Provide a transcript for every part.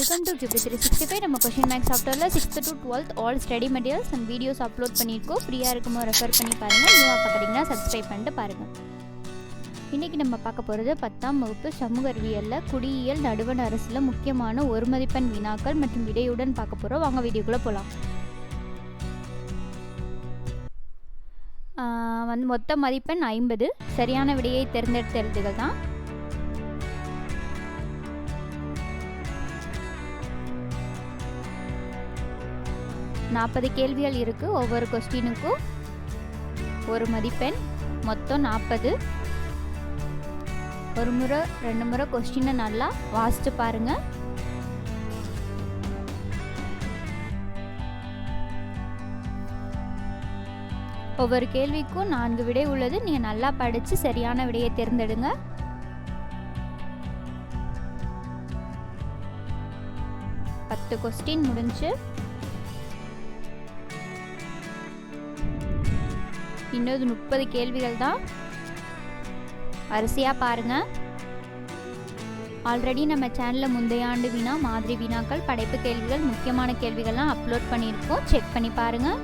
Welcome to QB three sixty five நம்ம question makers சாஃப்ட்வேரில் sixth to twelfth all study materials and videos upload பண்ணியிருக்கோம். ஃப்ரீயாக இருக்குமோ refer பண்ணி பாருங்கள் நியூவாக பார்க்குறீங்கன்னா சப்ஸ்கிரைப் பண்ணிட்டு பாருங்கள் இன்றைக்கி நம்ம பார்க்க போகிறது பத்தாம் வகுப்பு சமூக அறிவியலில் குடியியல் நடுவண் அரசில் முக்கியமான ஒரு மதிப்பெண் வினாக்கள் மற்றும் விடையுடன் பார்க்க போகிறோம் வாங்க வீடியோக்குள்ளே போகலாம் வந்து மொத்த மதிப்பெண் ஐம்பது. சரியான விடையை தேர்ந்தெடுத்த எழுதுகள் தான். நாற்பது கேள்விகள் இருக்குது ஒவ்வொரு கொஸ்டினுக்கும் ஒரு மதிப்பெண் மொத்தம் நாற்பது. ஒரு முறை ரெண்டு முறை கொஸ்டினை நல்லா வாசித்து பாருங்கள் ஒவ்வொரு கேள்விக்கும் நான்கு விடை உள்ளது. நீங்கள் நல்லா படித்து சரியான விடையை தேர்ந்தெடுங்க. பத்து கொஸ்டின் முடிஞ்சு இன்னொரு முப்பது கேள்விகள் தான். வரிசையாக பாருங்கள் ஆல்ரெடி நம்ம சேனலில் முந்தைய ஆண்டு வினா மாதிரி வினாக்கள் படைப்பு கேள்விகள் முக்கியமான கேள்விகள்லாம் அப்லோட் பண்ணியிருக்கோம். செக் பண்ணி பாருங்கள்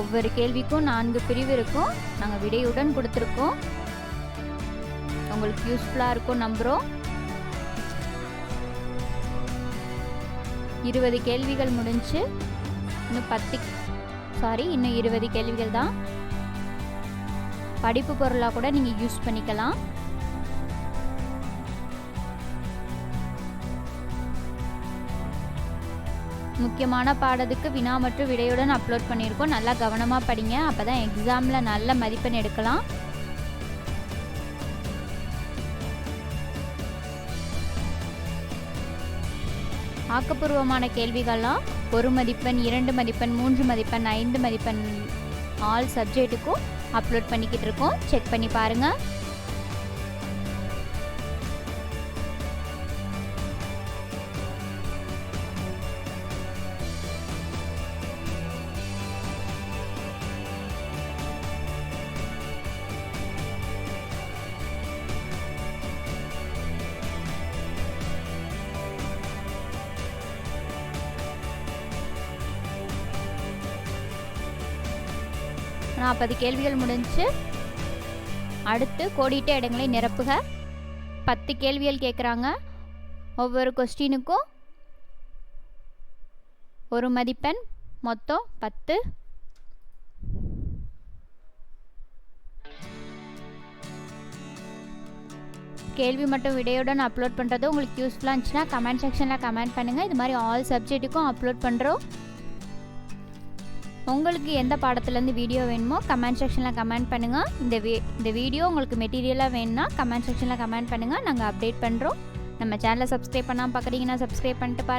ஒவ்வொரு கேள்விக்கும் நான்கு பிரிவு இருக்கும். நாங்கள் விடையுடன் கொடுத்துருக்கோம். உங்களுக்கு யூஸ்ஃபுல்லாக இருக்கும் நம்புகிறோம் இருபது கேள்விகள் முடிஞ்சு இன்னும் பத்து சாரி இன்னும் இருபது கேள்விகள் தான். படிப்பு பொருளாக கூட நீங்கள் யூஸ் பண்ணிக்கலாம். முக்கியமான பாடத்துக்கு வினா மற்றும் விடையுடன் அப்லோட் பண்ணியிருக்கோம். நல்லா கவனமாக படிங்க. அப்போ தான் எக்ஸாமில் நல்ல மதிப்பெண் எடுக்கலாம். ஆக்கப்பூர்வமான கேள்விகள்லாம். ஒரு மதிப்பெண் இரண்டு மதிப்பெண் மூன்று மதிப்பெண் ஐந்து மதிப்பெண் ஆல் சப்ஜெக்ட்டுக்கும் அப்லோட் பண்ணிக்கிட்டு இருக்கோம் செக் பண்ணி பாருங்கள் நாற்பது கேள்விகள் முடிஞ்சு அடுத்து கோடிட்ட இடங்களை நிரப்புக. பத்து கேள்விகள் கேட்குறாங்க ஒவ்வொரு கொஸ்டினுக்கும் ஒரு மதிப்பெண் மொத்தம் பத்து. கேள்வி மட்டும் விடையுடன் அப்லோட் பண்ணுறது உங்களுக்கு யூஸ்ஃபுல்லாக இருந்துச்சுன்னா கமெண்ட் செக்ஷனில் கமெண்ட் பண்ணுங்கள் இது மாதிரி ஆல் சப்ஜெக்ட்டுக்கும் அப்லோட் பண்ணுறோம் உங்களுக்கு எந்த பாடத்துலேருந்து வீடியோ வேணுமோ கமெண்ட் செக்ஷனில் கமெண்ட் பண்ணுங்கள் இந்த வீ இந்த வீடியோ உங்களுக்கு மெட்டீரியலாக வேணும்னா கமெண்ட் செக்ஷனில் கமெண்ட் பண்ணுங்கள் நாங்கள் அப்டேட் பண்ணுறோம் நம்ம சேனலை சப்ஸ்கிரைப் பண்ணாமல் பார்க்குறீங்கன்னா சப்ஸ்கிரைப் பண்ணிட்டு பாருங்கள்